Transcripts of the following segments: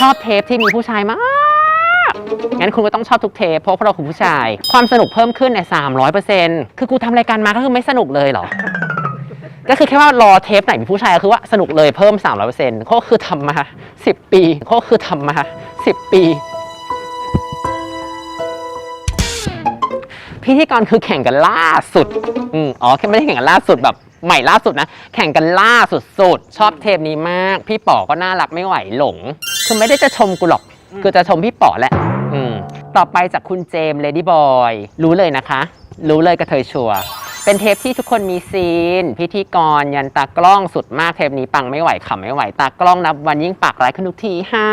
ชอบเทปที่มีผู้ชายมาก งั้นคุณก็ต้องชอบทุกเทปเพราะพวกเราคือผู้ชาย ความสนุกเพิ่มขึ้นใน300%คือกูทำรายการมาก็คือไม่สนุกเลยเหรอก็คือแค่ว่ารอเทปไหนมีผู้ชายคือว่าสนุกเลยเพิ่ม 300%เขาก็คือทำมา 10 ปีเขาก็คือทำมา 10 ปี พิธีกรคือแข่งกันล่าสุด อืมอ๋อแค่ไม่ได้แข่งกันล่าสุดแบบ ใหม่ล่าสุดนะ แข่งกันล่าสุดๆ ชอบเทปนี้มาก พี่ป๋อก็น่ารักไม่ไหวหลง คือไม่ได้จะชมกูหรอก คือจะชมพี่ป๋อแหละ อืม ต่อไปจากคุณเจมส์เลดี้บอยรู้เลยนะคะ รู้เลยกระเทยชัวร์เป็นเทปที่ทุกคนมีซีน พิธีกรยันตากล้องสุดมากเทปนี้ปังไม่ไหวขำไม่ไหว ตากล้องนับวันยิ่งปากร้ายขึ้นทุกทีฮ่า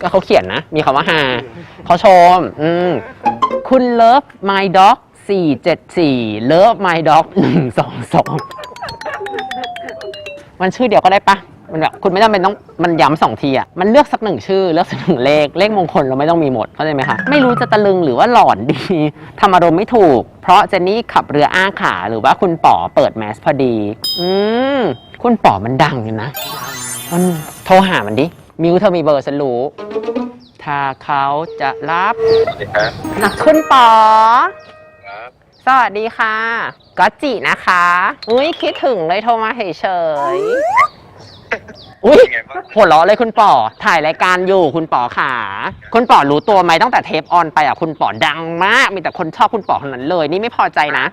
ก็เขาเขียนนะ มีคำว่าฮาเขาชม อืมคุณ Love My Dog 474 Love My Dog 122 มันชื่อเดียวก็ได้ปะมันแบบคุณไม่จำเป็นต้องมันย้ำสองทีอะ มันเลือกสักหนึ่งชื่อ เลือกสักหนึ่งเลข เลขมงคลเราไม่ต้องมีหมด เข้าใจไหมคะ ไม่รู้จะตะลึงหรือว่าหลอนดีทำอารมณ์ไม่ถูก เพราะเจนนี่ขับเรืออ้าขา หรือว่าคุณป๋อเปิดแมสพอดี อืม คุณป๋อมันดังอยู่นะมันโทรหามันดิ มิวเธอมีเบอร์ฉันรู้ ถ้าเขาจะรับสวัสดีครับนะคุณป๋อครับ สวัสดีค่ะก็จินะคะอุ้ยคิดถึงเลยโทรมาเฉยๆอุ้ยเป็นไงบ้างหัวเราะเลยคุณป๋อถ่ายรายการอยู่คุณป๋อขาคุณป๋อรู้ตัวไหมตั้งแต่เทปออนไปอะคุณป๋อดังมากมีแต่คนชอบคุณป๋อคนนั้นเลย นี่ไม่พอใจนะ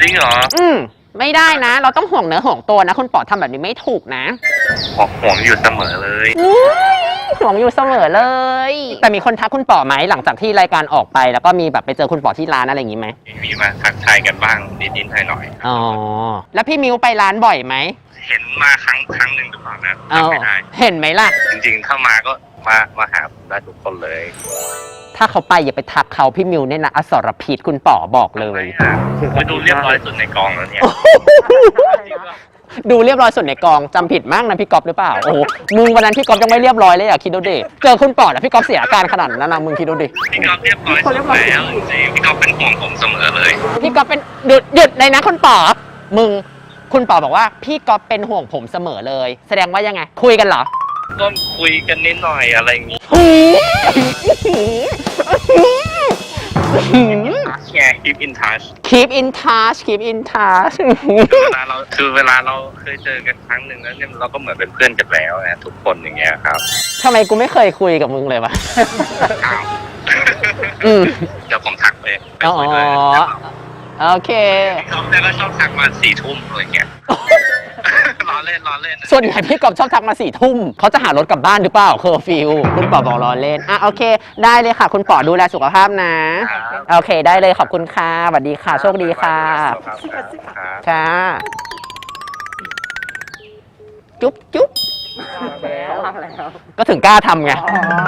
จริงเหรอ อืม ไม่ได้นะ เราต้องห่วงเนื้อห่วงตัวนะ คุณป๋อทำแบบนี้ไม่ถูกนะห่วงห่วงอยู่เสมอเลยอุ๊ยห่วงอยู่เสมอเลย แต่มีคนทักคุณป๋อไหมหลังจากที่รายการออกไป แล้วก็มีแบบไปเจอคุณป๋อที่ร้านอะไรอย่างงี้ไหมมีมาทักทายกันบ้างนิดๆหน่อยอ๋อแล้วพี่มิวไปร้านบ่อยไหมๆเห็นมาครั้งครั้งหนึ่งหรือเปล่านะเอาจำไม่ได้เห็นไหมล่ะ จริงๆถ้ามาก็มามาหาผมได้ทุกคนเลย ถ้าเขาไปอย่าไปทักเขาพี่มิวเนี่ยนะอสรพิษคุณป๋อบอกเลยไปดูเรียบร้อยสุดในกองแล้วเนี่ย ดูเรียบร้อยสุดในกองจำผิดมากนะพี่ก๊อฟหรือเปล่า โอ้โหมึงวันนั้นพี่ก๊อฟยังไม่เรียบร้อยเลยอะคิดดูดิเจอคุณป๋อแล้วพี่ก๊อฟเสียอาการขนาดนั้นนะมึงคิดดูดิพี่ก๊อฟเรียบร้อยสุดแล้วจริงๆพี่ก๊อฟเป็นห่วงผมเสมอเลย พี่ก๊อฟเป็นหยุดหยุดเลยนะคุณป๋อมึงคุณป๋อบอกว่าพี่ก๊อฟเป็นห่วงผมเสมอเลย แสดงว่ายังไง คุยกันเหรอก็คุยกันนิดหน่อยอะไรอย่างงี้ แชร์ keep in touch keep in touch keep in touch เวลาเราคือเวลาเราเคยเจอกันครั้งหนึ่งแล้วเนี่ยเราก็เหมือนเป็นเพื่อนกันแล้วนะทุกคนอย่างเงี้ยครับ ทำไมกูไม่เคยคุยกับมึงเลยวะ อ้าว อืมเดี๋ยวผมทักไปไปอ๋อคุยด้วยโอเค เขาแต่ก็ชอบทักมาสี่ทุ่มอะไรเงี้ยล้อ เล่นล้อเล่นส่วนใหญ่พี่กอบชอบทักมาสี่ทุ่มเขาจะหารถกลับบ้านหรือเปล่าเคอร์ฟิวคุณป๋อบอกรอเล่นอะโอเค ได้เลยค่ะ คุณป๋อดูแลสุขภาพนะ โอเคได้เลยขอบคุณค่ะสวัสดีค่ะ โชคดีค่ะครับครับค่ะ จุ๊บจุ๊บก็ถึงกล้าทำไง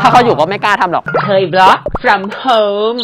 ถ้าเขาอยู่ก็ไม่กล้าทำหรอกเคยบล็อก from home